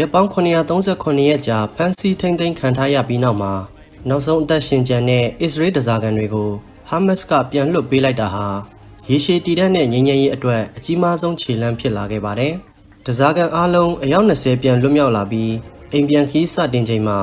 ရက်ပေါင်း939ရက်ကြာဖမ်းဆီးထိန်းသိမ်းခံထားရပြီးနောက်မှာနောက်ဆုံးအသက်ရှင်ကျန်တဲ့အစ္စရေးဒဇာကန်တွေကိုဟာမတ်စ်ကပြန်လွှတ်ပေးလိုက်တာဟာရေရှည်တည်တဲ့နဲ့ငြိမ်းချမ်းရေးအတွက်အကြီးမားဆုံးခြေလှမ်းဖြစ်လာခဲ့ပါတယ်။ဒဇာကန်အားလုံးအယောက်20ပြန်လွတ်မြောက်လာပြီးအိမ်ပြန်ခီးစတင်ချိန်မှာ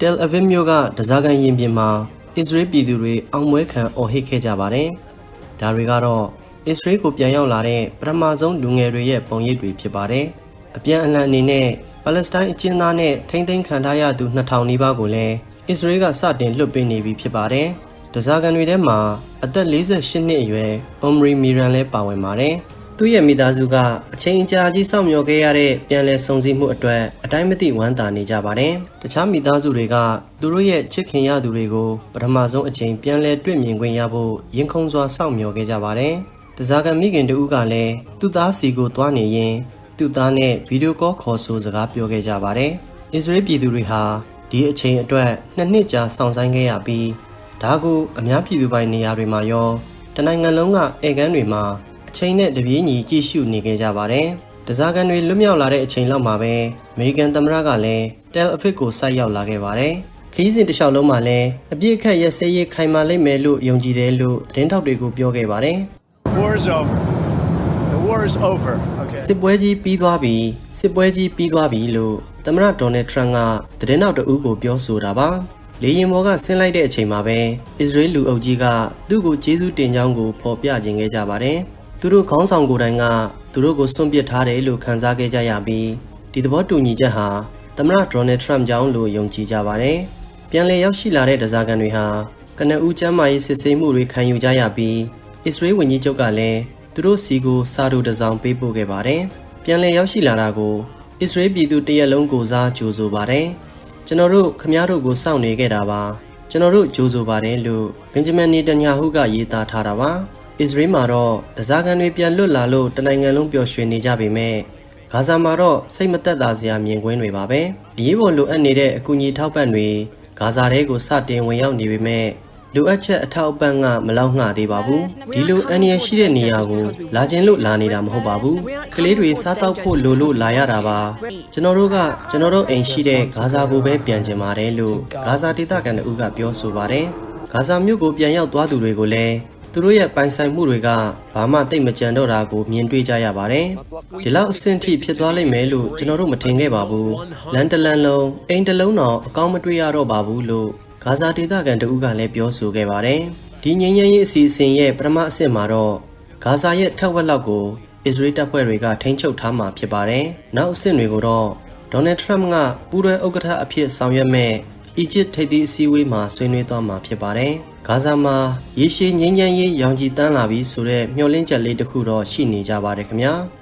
တယ်အဗစ်မြို့ကဒဇာကန်ရင်ပြင်မှာအစ္စရေးပြည်သူတွေအောင်ပွဲခံအော်ဟစ်ခဲ့ကြပါတယ်။ဒါတွေကတော့အစ္စရေးကိုပြန်ရောက်လာတဲ့ပထမဆုံးလူငယ်တွေရဲ့ပုံရိပ်တွေဖြစ်ပါတယ်။အပြန်အလှန်အနေနဲ့ ပါလက်စတိုင်းအကျဉ်းသားနဲ့ထိမ့်သိမ်းခံထားရသူ2000နီးပါးကိုလည်းအစ္စရေးကစတင်လွှတ်ပေးနေပြီဖြစ်ပါတယ်။ဒဇာကန်တွေထဲမှာအသက်48နှစ်အရွယ်အွန်မရီမီရန်လည်းပါဝင်ပါတယ်။သူ့ရဲ့မိသားစုကအချိန်အကြာကြီးစောင့်မျှော်ခဲ့ရတဲ့ပြန်လည်ဆုံစည်းမှုအတွက်အတိုင်းမသိဝမ်းသာနေကြပါတယ်။တခြားမိသားစုတွေကသူတို့ရဲ့ချစ်ခင်ရသူတွေကိုပထမဆုံးအချိန်ပြန်လည်တွေ့မြင်ခွင့်ရဖို့ရင်ခုန်စွာစောင့်မျှော်ခဲ့ကြပါတယ်။ဒဇာကန်မိခင်တူကလည်းသူ့သားစီကိုသွားနေရင် သူ့သားနဲ့ဗီဒီယိုကောခေါ်ဆိုစကားပြောခဲ့ကြပါတယ်။အစ္စရေးပြည်သူတွေဟာဒီအချိန်အတွက်နှစ်နှစ်ကြာစောင့်ဆိုင်းခဲ့ရပြီးဒါကိုအများပြည်သူပိုင်နေရာတွေမှာရောတနိုင်ငံလုံးကဧကန်တွေမှာအချိန်နဲ့တပြေးညီကြည့်ရှုနေခဲ့ကြပါတယ်။ဒဇာကန်တွေလွတ်မြောက်လာတဲ့အချိန်လောက်မှာပဲအမေရိကန်သမ္မတကလည်းတယ်အဖစ်ကိုဆိုက်ရောက်လာခဲ့ပါတယ်။ခီးစဉ်တစ်လျှောက်လုံးမှာလည်းအပြစ်အခတ်ရက်စဲရေးခိုင်မာလိမ့်မယ်လို့ယုံကြည်တယ်လို့သတင်းထောက်တွေကိုပြောခဲ့ပါတယ်။ war is over. The war is over. Okay. စစ်ပွဲကြီးပြီးသွားပြီစစ်ပွဲကြီးပြီးသွားပြီလို့သမ္မတဒေါ်နယ်ထရန့်ကသတင်းနောက်တအူးကိုပြောဆိုတာပါလေရင်ဘော်ကဆင်းလိုက်တဲ့အချိန်မှာပဲအစ္စရေးလူအုပ်ကြီးကသူ့ကိုကျေးဇူးတင်ကြောင်းကိုဖော်ပြခြင်းခဲ့ကြပါတယ်သူတို့ခေါင်းဆောင်ကိုယ်တိုင်ကသူတို့ကိုစွန့်ပစ်ထားတယ်လို့ခန်းစားခဲ့ကြရပြီးဒီသဘောတူညီချက်ဟာသမ္မတဒေါ်နယ်ထရန့်ကြောင့်လို့ယုံကြည်ကြပါတယ်ပြန်လည်ရောက်ရှိလာတဲ့ဒဇာကန်တွေဟာကနဦးကျမ်းမာရေးစစ်ဆေးမှုတွေခံယူကြရပြီးအစ္စရေးဝန်ကြီးချုပ်ကလည်း သူတို့စီကိုစာတူတစ်စောင်ပေးပို့ခဲ့ပါတယ်။ပြန်လည်ရောက်ရှိလာတာကိုအစ္စရေးပြည်သူတရက်လုံးကိုစားကြိုဆိုပါတယ်။ကျွန်တော်တို့ခမားတို့ကိုစောင့်နေခဲ့တာပါ။ကျွန်တော်တို့ကြိုဆိုပါတယ်လို့ဘင်ဂျမင်နေတန်ယာဟုကရေးသားထားတာပါ။အစ္စရေးမှာတော့ဒဇာကန်တွေပြန်လွတ်လာလို့တနိုင်ငံလုံးပျော်ရွှင်နေကြပေမဲ့ဂါဇာမှာတော့စိတ်မသက်သာစရာမြင်ကွင်းတွေပါပဲ။အရေးပေါ်လိုအပ်နေတဲ့အကူအညီထောက်ပံ့တွေဂါဇာထဲကိုစတင်ဝင်ရောက်နေပေမဲ့ လိုအပ်ချက်အထောက်အပံ့ကမလောက်ငှသေးပါဘူးဒီလိုအန္တရာယ်ရှိတဲ့နေရာကိုလာခြင်းလို့လာနေတာမဟုတ်ပါဘူးကလေးတွေစားတောက်ဖို့လိုလို့လာရတာပါကျွန်တော်တို့ကကျွန်တော်တို့အိမ်ရှိတဲ့ဂါဇာကိုပဲပြန်ကျင်ပါတယ်လို့ဂါဇာဒေသခံတို့ကပြောဆိုပါတယ်ဂါဇာမြို့ကိုပြန်ရောက်သွားသူတွေကိုလည်းသူတို့ရဲ့ပိုင်ဆိုင်မှုတွေကဘာမှတိတ်မကြံတော့တာကိုမြင်တွေ့ကြရပါတယ်ဒီလောက်အဆင့်ထိဖြစ်သွားလိမ့်မယ်လို့ကျွန်တော်တို့မထင်ခဲ့ပါဘူးလန်တလန်လုံးအိမ်တလုံးတော့အကောင်းမတွေ့ရတော့ပါဘူးလို့ ဂါဇာဒေသခံတဦးကလည်းပြောဆိုခဲ့ပါတယ်။ဒီငြိမ်းချမ်းရေးအစီအစဉ်ရဲ့ပထမအဆင့်မှာတော့ဂါဇာရဲ့ထက်ဝက်လောက်ကိုအစ္စရေးတပ်ဖွဲ့တွေကထိန်းချုပ်ထားမှာဖြစ်ပါတယ်။နောက်အဆင့်တွေကိုတော့ဒေါ်နယ်ထရမ့်ကပူးတွဲဥက္ကဋ္ဌအဖြစ်ဆောင်ရွက်မဲ့အီဂျစ်ထိပ်သီးအစည်းအဝေးမှာဆွေးနွေးသွားမှာဖြစ်ပါတယ်။ဂါဇာမှာရေရှည်ငြိမ်းချမ်းရေးရောင်ချီတန်းလာပြီးဆိုတဲ့မျှော်လင့်ချက်လေးတစ်ခုတော့ရှိနေကြပါတယ်ခင်ဗျာ။